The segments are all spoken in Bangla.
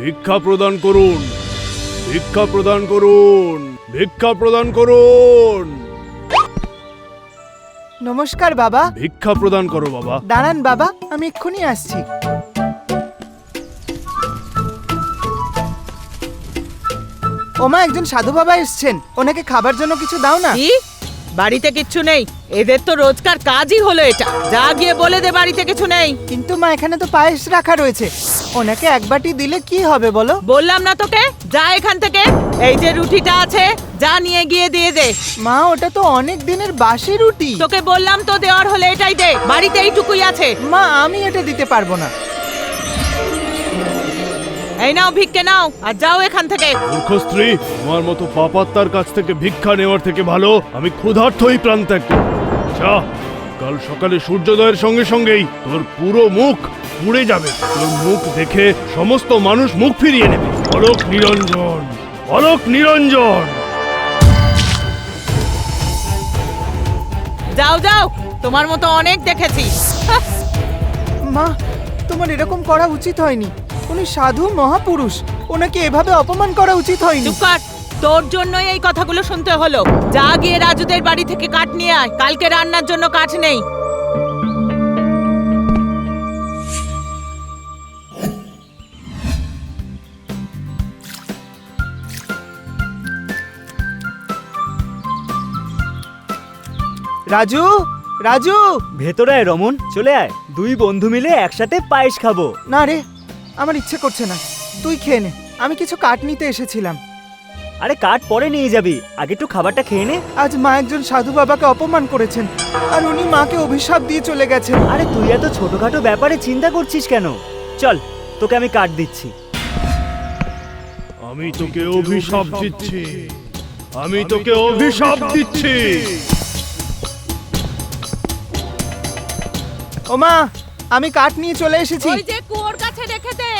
ভিক্ষা প্রদান করুন। ভিক্ষা প্রদান করুন। ভিক্ষা প্রদান করুন। নমস্কার বাবা। ভিক্ষা প্রদান করো বাবা। দাঁড়ান বাবা। আমি এক্ষুনি আসছি। ওমা একজন সাধু বাবা এসছেন। ওনাকে খাবার জন্য কিছু দাও না। কি? বাড়িতে কিচ্ছু নেই। এদের তো রোজকার কাজই হলো এটা। যা গিয়ে বলে দে বাড়িতে কিছু নেই। কিন্তু মা এখানে তো পায়েস রাখা রয়েছে। ওনাকে এক বাটি দিলে কি হবে বলো? বললাম না তোকে যা এখান থেকে। এই যে রুটিটা আছে যা নিয়ে গিয়ে দিয়ে দে। মা ওটা তো অনেক দিনের বাসি রুটি। তোকে বললাম তো দেওয়ার হলে এটাই দে বাড়িতে এইটুকুই আছে। মা আমি এটা দিতে পারব না। এই নাও ভিক্ষে নাও আর যাও এখান থেকে। মূর্খ স্ত্রী তোমার মতো পাপাত্তার কাছ থেকে ভিক্ষা নেওয়ার থেকে ভালো আমি ক্ষুধার্থই প্রাণ ত্যাগ করব। যা। কাল সকালে সূর্যোদয়ের সঙ্গে সঙ্গেই তোর পুরো মুখ পুড়ে যাবে। তোর মুখ দেখে সমস্ত মানুষ মুখ ফিরিয়ে নেবে। অলোক নিরঞ্জন অলোক নিরঞ্জন। যাও যাও তোমার মতো অনেক দেখেছি। মা তোমার এরকম করা উচিত হয়নি। উনি সাধু মহাপুরুষ। ওনাকে এভাবে অপমান করা উচিত হয়নি। চুপ তোর জন্যই এই কথাগুলো শুনতে হলো। যা গিয়ে রাজুদের বাড়ি থেকে কাঠ নিয়ে আয় কালকে রান্নার জন্য কাঠ নেই। রাজু রাজু। ভেতরে আয় রমন চলে আয়। দুই বন্ধু মিলে একসাথে পায়েস খাব। না রে আমার ইচ্ছে করছে না। তুই খেয়ে নে। আমি কিছু কাঠ নিতে এসেছিলাম। আরে কাঠ পরে নিয়ে যাবি। আগে একটু খাবারটা খেয়ে নে। আজ মা একজন সাধু বাবাকে অপমান করেছেন আর উনি মাকে অভিশাপ দিয়ে চলে গেছেন। আরে তুই এত ছোটখাটো ব্যাপারে চিন্তা করছিস কেন? চল তোকে আমি কাঠ দিচ্ছি। আমি তোকে অভিশাপ দিচ্ছি। আমি তোকে অভিশাপ দিচ্ছি। ও মা আমি কাঠ নিয়ে চলে এসেছি। ওই যে কুয়োর কাছে রেখে দে।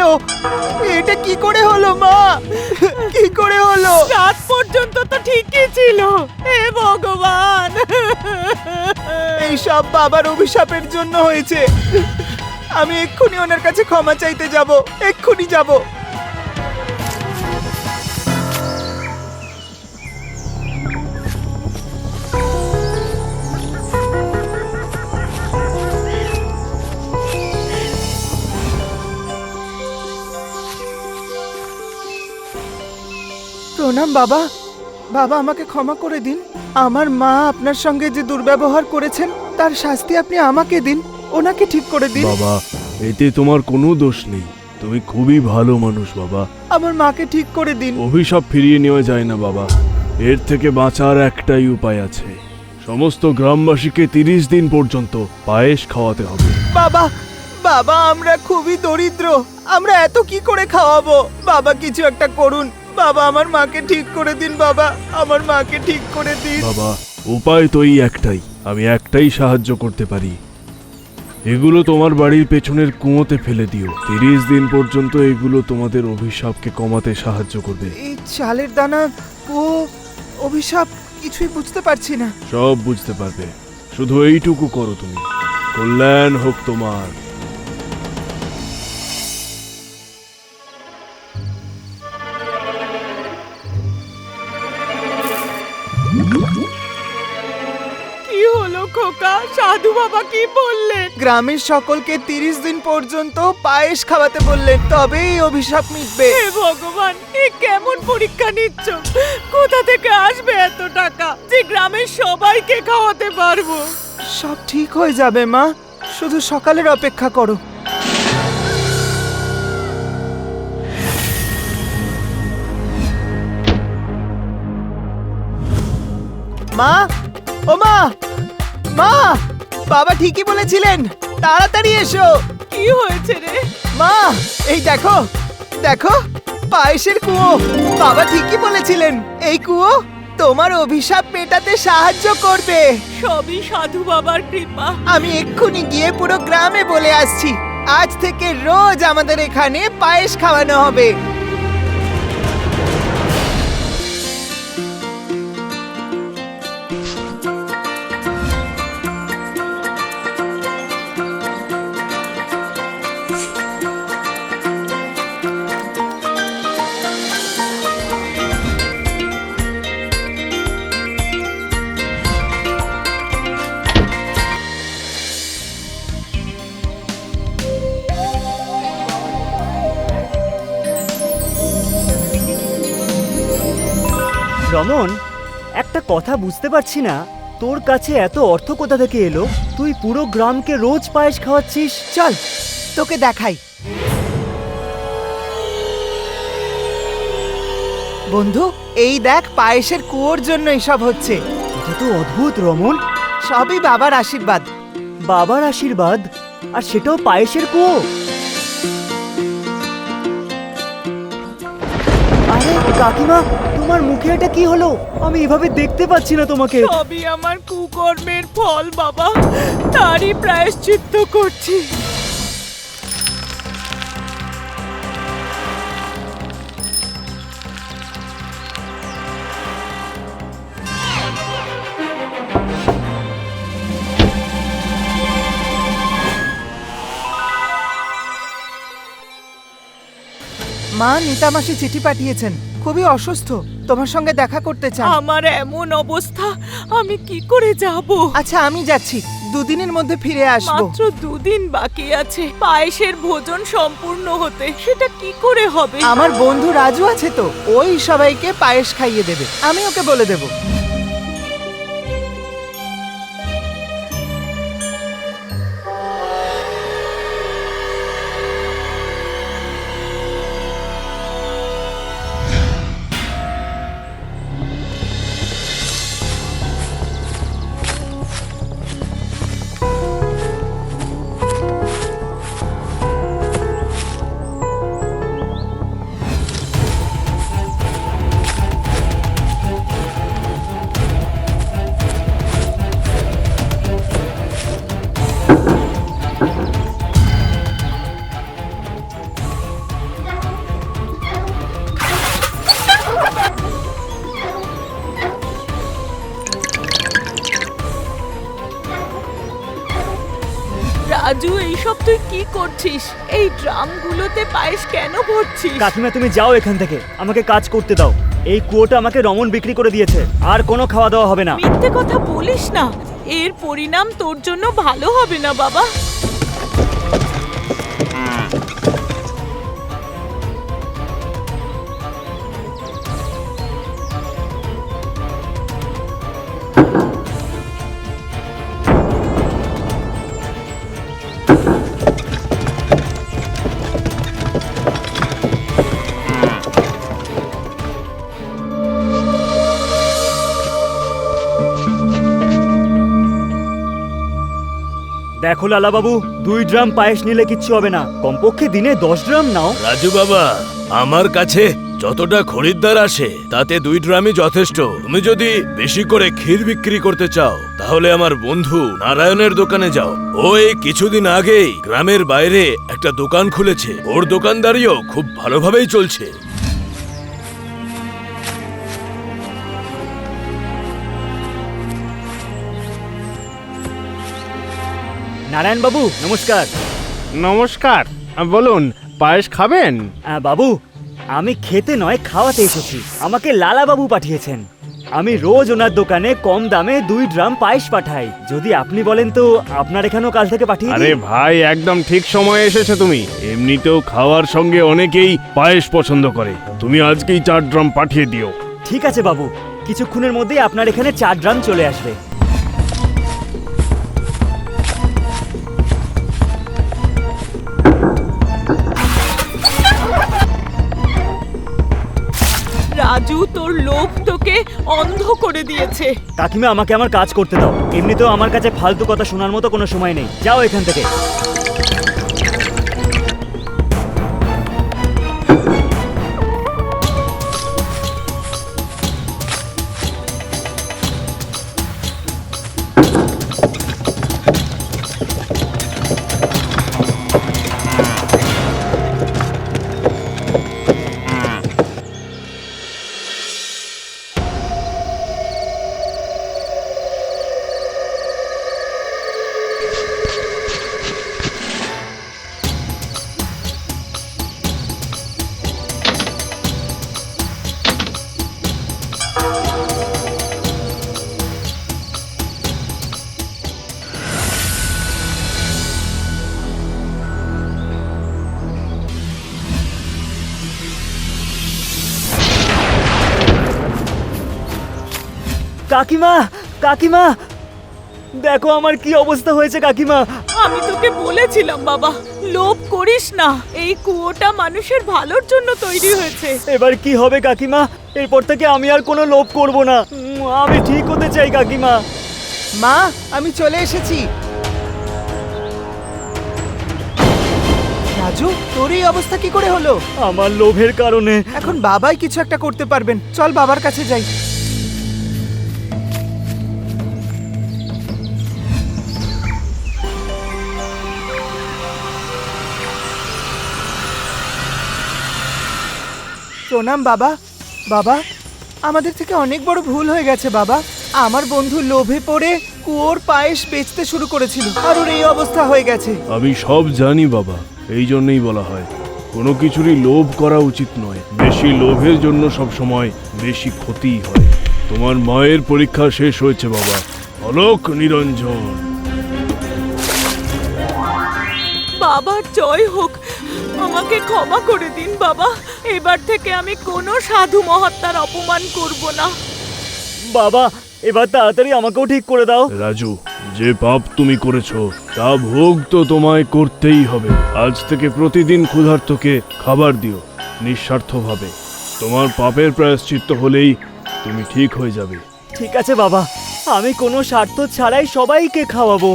গেল এটা কি করে হলো মা? কি করে হলো? রাত পর্যন্ত তো ঠিকই ছিল। হে ভগবান! এই সব বাবার অভিশাপের জন্য হয়েছে। আমি এক্ষুনি ওনার কাছে ক্ষমা চাইতে যাব এক্ষুনি যাব। প্রণাম বাবা। বাবা আমাকে ক্ষমা করে দিন। আমার মা আপনার সঙ্গে যে দুর্ব্যবহার করেছেন তার শাস্তি আপনি আমাকে দিন। ওনাকে ঠিক করে দিন। বাবা এতে তোমার কোনো দোষ নেই। তুমি খুবই ভালো মানুষ বাবা। আমার মাকে ঠিক করে দিন। অভিশাপ ফিরিয়ে নেওয়া যায় না বাবা। এর থেকে বাঁচার একটাই উপায় আছে। সমস্ত গ্রামবাসীকে তিরিশ দিন পর্যন্ত পায়েস খাওয়াতে হবে। বাবা বাবা আমরা খুবই দরিদ্র। আমরা এত কি করে খাওয়াবো? বাবা কিছু একটা করুন। বাবা আমার মাকে ঠিক করে দিন বাবা আমার মাকে ঠিক করে দিন। বাবা উপায় তো এই একটাই আমি একটাই সাহায্য করতে পারি। এগুলো তোমার বাড়ির পেছনের কুয়োতে ফেলে দিও। তিরিশ দিন পর্যন্ত এগুলো তোমাদের অভিশাপকে কমাতে সাহায্য করবে। এই চালের দানা ও অভিশাপ কিছুই বুঝতে পারছি না। সব বুঝতে পারবে। শুধু এইটুকু করো তুমি। কল্যাণ হোক তোমার। কি হলো খোকা? সাধু বাবা কি বললেন গ্রামের সকলকে তিরিশ দিন পর্যন্ত পায়েস খাওয়াতে বললেন তবেই অভিশাপ মিটবে। হে ভগবান এ কেমন পরীক্ষা নিচ্ছ? কোথা থেকে আসবে এত টাকা? যে গ্রামের সবাইকে খাওয়াতে পারব। সব ঠিক হয়ে যাবে মা। শুধু সকালের অপেক্ষা করো। মা ও মা মা বাবা ঠিকই বলেছিলেন তাড়াতাড়ি এসো। কি হয়েছে রে? মা এই দেখো দেখো পায়েসের কুয়ো। বাবা ঠিকই বলেছিলেন এই কুয়ো তোমার অভিশাপ মেটাতে সাহায্য করবে। সবই সাধু বাবার কৃপা। আমি এক্ষুনি গিয়ে পুরো গ্রামে বলে আসছি। আজ থেকে রোজ আমাদের এখানে পায়েস খাওয়ানো হবে। রমন একটা কথা বুঝতে পারছি না। তোর কাছে এত অর্থ কোথা থেকে এলো? তুই পুরো গ্রামকে রোজ পায়েস খাওয়াচ্ছিস। চল তোকে দেখাই। বন্ধু এই দেখ পায়েসের কুয়োর জন্য এসব হচ্ছে। এটা তো অদ্ভুত রমন। সবই বাবার আশীর্বাদ। বাবার আশীর্বাদ? আর সেটাও পায়েসের কুয়ো? আরে কাকিমা তোমার মুখে এটা কি হলো? আমি এভাবে দেখতে পাচ্ছি না তোমাকে। সবই আমার কুকর্মের ফল বাবা। তারই প্রায়শ্চিত্ত করছি। মা নিতামাসি চিঠি পাঠিয়েছেন। খুবই অসুস্থ। তোমার সঙ্গে দেখা করতে চান আমার এমন অবস্থা আমি কি করে যাব? আচ্ছা আমি যাচ্ছি। দুদিনের মধ্যে ফিরে আসব। মাত্র দুদিন বাকি আছে। পায়েসের ভোজন সম্পূর্ণ হতে। সেটা কি করে হবে? আমার বন্ধু রাজু আছে তো ওই সবাইকে পায়েস খাইয়ে দেবে। আমি ওকে বলে দেব। তুই কি করছিস? এই ড্রামগুলোতে পায়েস কেন ভরছিস? কাকিমা তুমি যাও এখান থেকে। আমাকে কাজ করতে দাও। এই কুয়োটা আমাকে রমন বিক্রি করে দিয়েছে। আর কোনো খাওয়া দাওয়া হবে না। মিথ্যে কথা বলিস না। এর পরিণাম তোর জন্য ভালো হবে না বাবা। দেখো লালা বাবু দুই ড্রাম পায়েস নিলে কিচ্ছু হবে না। কমপক্ষে দিনে দশ ড্রাম নাও। রাজু বাবা, আমার কাছে যতটা খরিদ্দার আসে, তাতে দুই ড্রামই যথেষ্ট। তুমি যদি বেশি করে ক্ষীর বিক্রি করতে চাও, তাহলে আমার বন্ধু নারায়ণের দোকানে যাও। ও এই কিছুদিন আগেই গ্রামের বাইরে একটা দোকান খুলেছে। ওর দোকানদারিও খুব ভালোভাবেই চলছে। নারায়ণ বাবু নমস্কার। নমস্কার। বলুন পায়েস খাবেন? আহ, বাবু আমি খেতে নয় খাওয়াতে এসেছি। আমাকে লালা বাবু পাঠিয়েছেন। আমি রোজ ওনার দোকানে কম দামে দুই ড্রাম পায়েস পাঠাই। যদি আপনি বলেন তো আপনার এখানেও কাল থেকে পাঠিয়ে আরে দিই? ভাই একদম ঠিক সময়ে এসেছ তুমি। এমনিতেও খাওয়ার সঙ্গে অনেকেই পায়েস পছন্দ করে। তুমি আজকেই চার ড্রাম পাঠিয়ে দিও। ঠিক আছে বাবু। কিছুক্ষণের মধ্যেই আপনার এখানে চার ড্রাম চলে আসবে। রাজু তোর লোভ তোকে অন্ধ করে দিয়েছে। কাকিমা, আমাকে আমার কাজ করতে দাও। এমনিতেও আমার কাছে ফালতু কথা শোনার মতো কোনো সময় নেই। যাও এখান থেকে। কাকিমা কাকিমা। দেখো আমার কি অবস্থা হয়েছে কাকিমা। আমি তোকে বলেছিলাম বাবা। লোভ করিস না। এই কুয়োটা মানুষের ভালোর জন্য তৈরি হয়েছে। এবার কি হবে কাকিমা? এরপর থেকে আমি আর কোনো লোভ করব না। উম, আমি ঠিক হতে চাই কাকিমা। মা আমি চলে এসেছি। রাজু তোর এই অবস্থা কি করে হলো? আমার লোভের কারণে। এখন বাবাই কিছু একটা করতে পারবেন। চল বাবার কাছে যাই। প্রণাম বাবা। বাবা আমাদের থেকে অনেক বড় ভুল হয়ে গেছে বাবা। আমার বন্ধু লোভে পড়ে কুয়োর পায়েস বেচতে শুরু করেছিল। আর ওর এই অবস্থা হয়ে গেছে। আমি সব জানি বাবা। এই জন্যই বলা হয়। কোনো কিছুরই লোভ করা উচিত নয়। বেশি লোভের জন্য সব সময় বেশি ক্ষতিই হয়। তোমার মায়ের পরীক্ষা শেষ হয়েছে বাবা। অলোক নিরঞ্জন। বাবার জয় হোক। আমাকে ক্ষমা করে দিন বাবা। এবার থেকে আমি কোনো সাধু মহাত্মার অপমান করব না। বাবা এবার তাড়াতাড়ি আমাকেও ঠিক করে দাও। রাজু যে পাপ তুমি করেছ তা ভোগ তো তোমায় করতেই হবে। আজ থেকে প্রতিদিন ক্ষুধার্তকে খাবার দিও নিঃস্বার্থভাবে। তোমার পাপের প্রায়শ্চিত্ত হলেই তুমি ঠিক হয়ে যাবে। ঠিক আছে বাবা। আমি কোনো স্বার্থ ছাড়াই সবাইকে খাওয়াবো।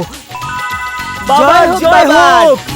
বাবা জয় হোক জয় হোক।